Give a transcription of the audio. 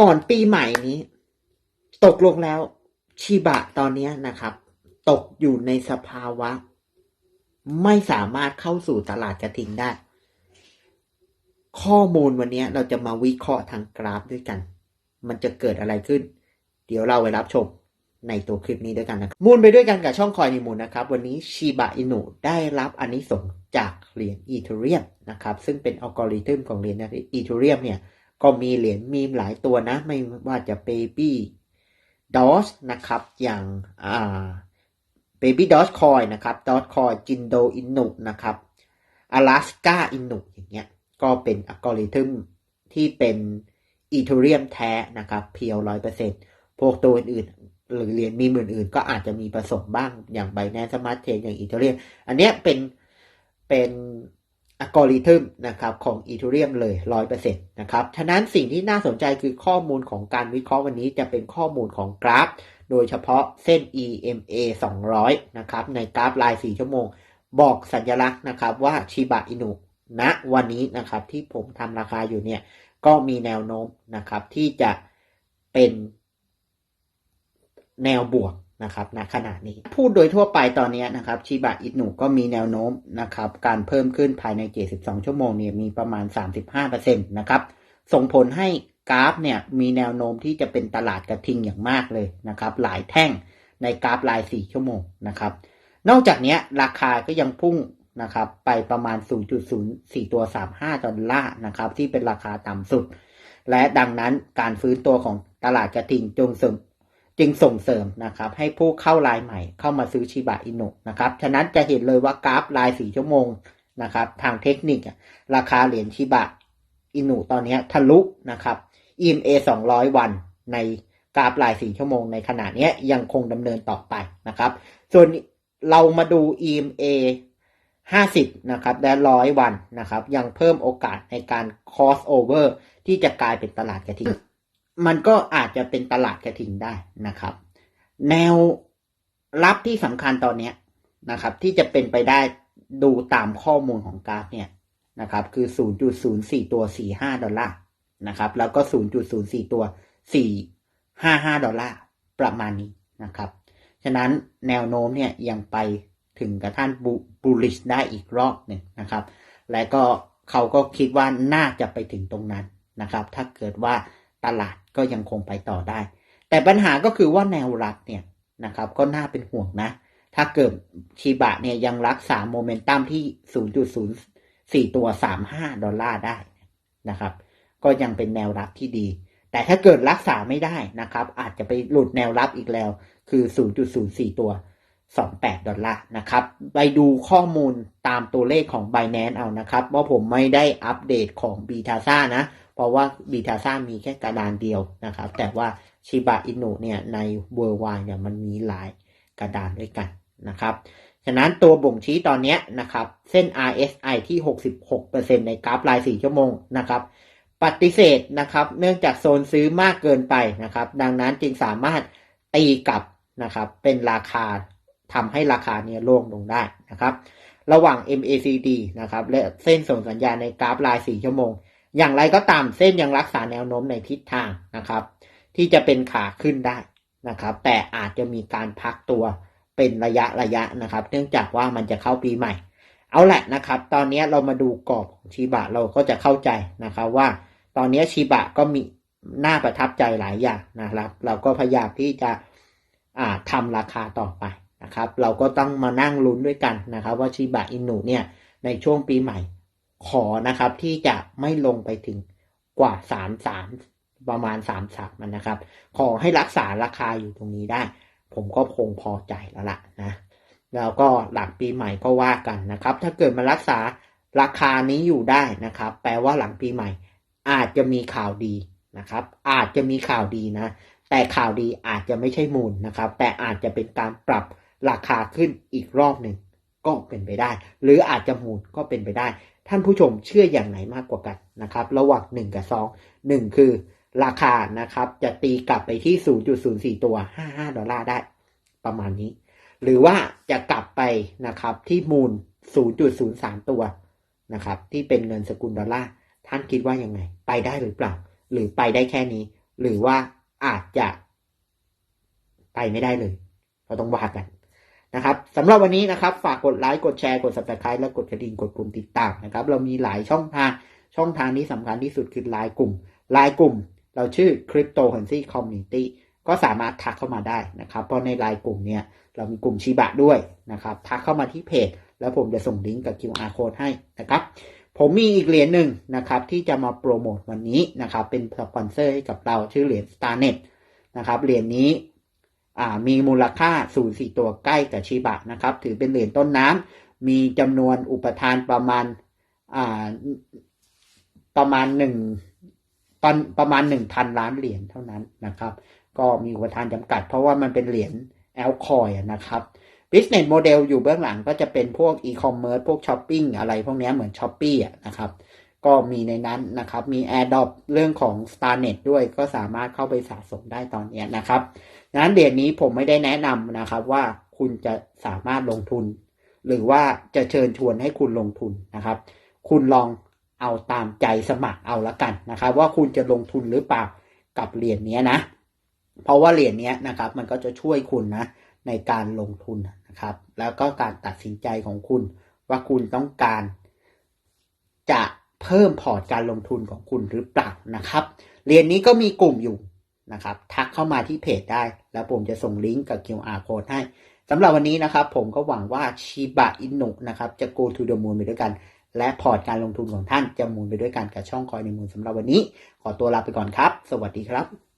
ก่อนปีใหม่นี้ ตกลงแล้วชิบะตอนนี้นะครับ ตกอยู่ในสภาวะ ไม่สามารถเข้าสู่ตลาดกระทิงได้ ข้อมูลวันนี้เราจะมาวิเคราะห์ทางกราฟด้วยกัน มันจะเกิดอะไรขึ้น เดี๋ยวเราไปรับชมในตัวคลิปนี้ด้วยกันนะครับมูลไปด้วยกันกับช่องคอยนิมูลนะครับ วันนี้ชิบะอินุได้รับอนนิสงจากเหรียญอีเทเรียมนะครับ ซึ่งเป็นอัลกอริทึมของเหรียญอีเทเรียมเนี่ย ก็มีเหรียญมีมหลายตัวนะ ไม่ว่าจะ Baby d o s นะครับ อย่างอ่า Baby d o s Coin นะครับ d o s Coin Jindo Inu นะครับ Alaska Inu อย่างเงี้ย ก็เป็นอัลกอริทึมที่เป็นอีเทเรียมแท้นะครับเพียวร้อยเปอร์เซ็นพวกตัวอื่นๆหรือเหรียญมีมอื่นๆก็อาจจะมีผสมบ้างอย่างไบแนนสมาร์ทเทนอย่างอีเทเรียมอันเนี้ยเป็นเป็น อัลกอริทึมนะครับของอีเทเรียมเลยร้อยเปอร์เซ็นต์นะครับฉะนั้นสิ่งที่น่าสนใจคือข้อมูลของการวิเคราะห์วันนี้จะเป็นข้อมูลของกราฟ โดยเฉพาะเส้น EMA 200 นะครับในกราฟราย 4 ชั่วโมง บอกสัญลักษณ์นะครับว่าชิบะอินุณวันนี้นะครับที่ผมทำราคาอยู่เนี่ยก็มีแนวโน้มนะครับที่จะเป็นแนวบวก นะครับณขณะนี้ พูดโดยทั่วไปตอนนี้นะครับชิบะอินุก็มีแนวโน้มนะครับการเพิ่มขึ้นภายใน 72 ชั่วโมงเนี่ยมีประมาณ 35%นะครับส่งผลให้กราฟเนี่ยมีแนวโน้มที่จะเป็นตลาดกระทิงอย่างมากเลยนะครับหลายแท่งในกราฟราย 4 ชั่วโมงนะครับนอกจากนี้ราคาก็ยังพุ่งนะครับไปประมาณ 0.04 ตัว 35 ดอลลาร์นะครับที่เป็นราคาต่ำสุด และดังนั้นการฟื้นตัวของตลาดกระทิงจงเสริม จึงส่งเสริมนะครับให้ผู้เข้ารายใหม่เข้ามาซื้อชิบะอินุนะครับฉะนั้นจะเห็นเลยว่ากราฟราย4ชั่วโมงนะครับทางเทคนิคราคาเหรียญชิบะอินุตอนนี้ทะลุนะครับ EMA 200 วันในกราฟราย4ชั่วโมงในขณะนี้ยังคงดำเนินต่อไปนะครับ ส่วนเรามาดู EMA 50 นะครับและ 100 วันนะครับ ยังเพิ่มโอกาสในการ cross over ที่จะกลายเป็นตลาดกระทิง มันก็อาจจะเป็นตลาดกระทิงได้นะครับ แนวรับที่สำคัญตอนนี้นะครับ ที่จะเป็นไปได้ดูตามข้อมูลของกราฟเนี่ยนะครับ คือ 0.04 ตัว 45 ดอลลาร์นะครับ แล้วก็ 0.04 ตัว 455 ดอลลาร์ประมาณนี้นะครับ ฉะนั้นแนวโน้มเนี่ยยังไปถึงกระทั่งบูลลิชได้อีกรอบหนึ่งนะครับ และก็เขาก็คิดว่าน่าจะไปถึงตรงนั้นนะครับ ถ้าเกิดว่า ตลาดก็ยังคงไปต่อได้ แต่ปัญหาก็คือว่าแนวรับเนี่ยนะครับก็น่าเป็นห่วงนะ ถ้าเกิดชีบะเนี่ยยังรักษาโมเมนตัมที่ 0.04 ตัว 35 ดอลลาร์ได้นะครับ ก็ยังเป็นแนวรับที่ดี แต่ถ้าเกิดรักษาไม่ได้นะครับ อาจจะไปหลุดแนวรับอีกแล้ว คือ 0.04 ตัว 28 ดอลลาร์นะครับ ไปดูข้อมูลตามตัวเลขของ b บ n a n c e เอานะครับ ว่าผมไม่ได้อัปเดตของ b ีทาซ่านะ เพราะว่า b ีทาซ่ามีแค่กระดานเดียวนะครับ แต่ว่าชิบะอินุเนี่ยใน w o r l d w i d e เนี่ยมันมีหลายกระดานด้วยกันนะครับฉะนั้นตัวบ่งชี้ตอนนี้นะครับเส้น RSI ที่ 66%ในกราฟราย 4 ชั่วโมงนะครับปฏิเสธนะครับเนื่องจากโซนซื้อมากเกินไปนะครับดังนั้นจึงสามารถตีกลับนะครับเป็นราคาทำให้ราคาเนี่ยร่วงลงได้นะครับระหว่าง MACD นะครับและเส้นส่งสัญญาณในกราฟราย 4 ชั่วโมง อย่างไรก็ตามเส้นยังรักษาแนวโน้มในทิศทางนะครับ ที่จะเป็นขาขึ้นได้นะครับ แต่อาจจะมีการพักตัวเป็นระยะระยะนะครับ เนื่องจากว่ามันจะเข้าปีใหม่ เอาแหละนะครับ ตอนนี้เรามาดูกรอบของชีบะเราก็จะเข้าใจนะครับว่า ตอนนี้ชีบะก็มีน่าประทับใจหลายอย่างนะครับ เราก็พยายามที่จะอ่าทำราคาต่อไปนะครับ เราก็ต้องมานั่งลุ้นด้วยกันนะครับ ว่าชีบะอินุเนี่ยในช่วงปีใหม่ ขอนะครับที่จะไม่ลงไปถึงกว่าสามสามประมาณสามสามมันนะครับ ขอให้รักษาราคาอยู่ตรงนี้ได้ ผมก็คงพอใจแล้วล่ะนะ แล้วก็หลังปีใหม่ก็ว่ากันนะครับ ถ้าเกิดมารักษาราคานี้อยู่ได้นะครับ แปลว่าหลังปีใหม่ อาจจะมีข่าวดีนะครับ อาจจะมีข่าวดีนะ แต่ข่าวดีอาจจะไม่ใช่มูลนะครับ แต่อาจจะเป็นการปรับราคาขึ้นอีกรอบหนึ่ง ก็เป็นไปได้ หรืออาจจะมูลก็เป็นไปได้ ท่านผู้ชมเชื่ออย่างไหนมากกว่ากันนะครับ ระหว่าง 1 กับ 2 1 คือราคานะครับ จะตีกลับไปที่ 0.04 ตัว 55 ดอลลาร์ได้ ประมาณนี้ หรือว่าจะกลับไปนะครับที่มูล 0.03 ตัวนะครับ ที่เป็นเงินสกุลดอลลาร์ท่านคิดว่ายังไง ไปได้หรือเปล่า หรือไปได้แค่นี้ หรือว่าอาจจะ ไปไม่ได้เลย เราต้องว่ากัน นะครับสำหรับวันนี้นะครับ ฝากกดไลค์กดแชร์กด subscribe และกดกระดิ่งกดปุ่มติดตามนะครับ เรามีหลายช่องทางช่องทางที่สำคัญที่สุดคือไลน์กลุ่มไลน์กลุ่ม เราชื่อ Cryptocurrency Community ก็สามารถทักเข้ามาได้นะครับ เพราะในไลน์กลุ่มเนี่ยเรามีกลุ่มชิบะด้วยนะครับทักเข้ามาที่เพจ แล้วผมจะส่งลิงก์กับ QR code ให้นะครับ ผมมีอีกเหรียญหนึ่งนะครับ ที่จะมาโปรโมทวันนี้นะครับ เป็นสปอนเซอร์ให้กับเราชื่อเหรียญ StarNet นะครับเหรียญนี้ มีมูลค่า0.4ตัวใกล้กับชิบะนะครับ ถือเป็นเหรียญต้นน้ำมีจำนวนอุปทานประมาณาประมาณหนึ่งตอนประมาณหนึ่งพันล้านเหรียญเท่านั้นนะครับ ก็มีอุปทานจำกัดเพราะว่ามันเป็นเหรียญแอลคอยนะครับ business model อยู่เบื้องหลังก็จะเป็นพวก e-commerce พวก shopping อะไรพวกนี้เหมือน s h o p e e อะนะครับ ก็มีในนั้นนะครับ มี AirDrop เรื่องของ StarNet ด้วยก็สามารถเข้าไปสะสมได้ตอนนี้นะครับงนั้นเหรียญนี้ผมไม่ได้แนะนำนะครับว่าคุณจะสามารถลงทุน หรือว่าจะเชิญชวนให้คุณลงทุนนะครับ คุณลองเอาตามใจสมัครเอาละกันนะครับ ว่าคุณจะลงทุนหรือเปล่ากับเหรียญนี้นะ เพราะว่าเหรียญนี้นะครับ มันก็จะช่วยคุณนะในการลงทุนนะครับ แล้วก็การตัดสินใจของคุณว่าคุณต้องการจะ เพิ่มพอร์ตการลงทุนของคุณหรือเปล่านะครับ เรียนนี้ก็มีกลุ่มอยู่นะครับ ทักเข้ามาที่เพจได้ แล้วผมจะส่งลิงก์กับ QR code ให้สำหรับวันนี้นะครับ ผมก็หวังว่าชิบะอินุนะครับ จะ go to the moon ไปด้วยกัน และพอร์ตการลงทุนของท่านจะมุนไปด้วยกันกับช่องคอยในมูลสำหรับวันนี้ ขอตัวลาไปก่อนครับ สวัสดีครับ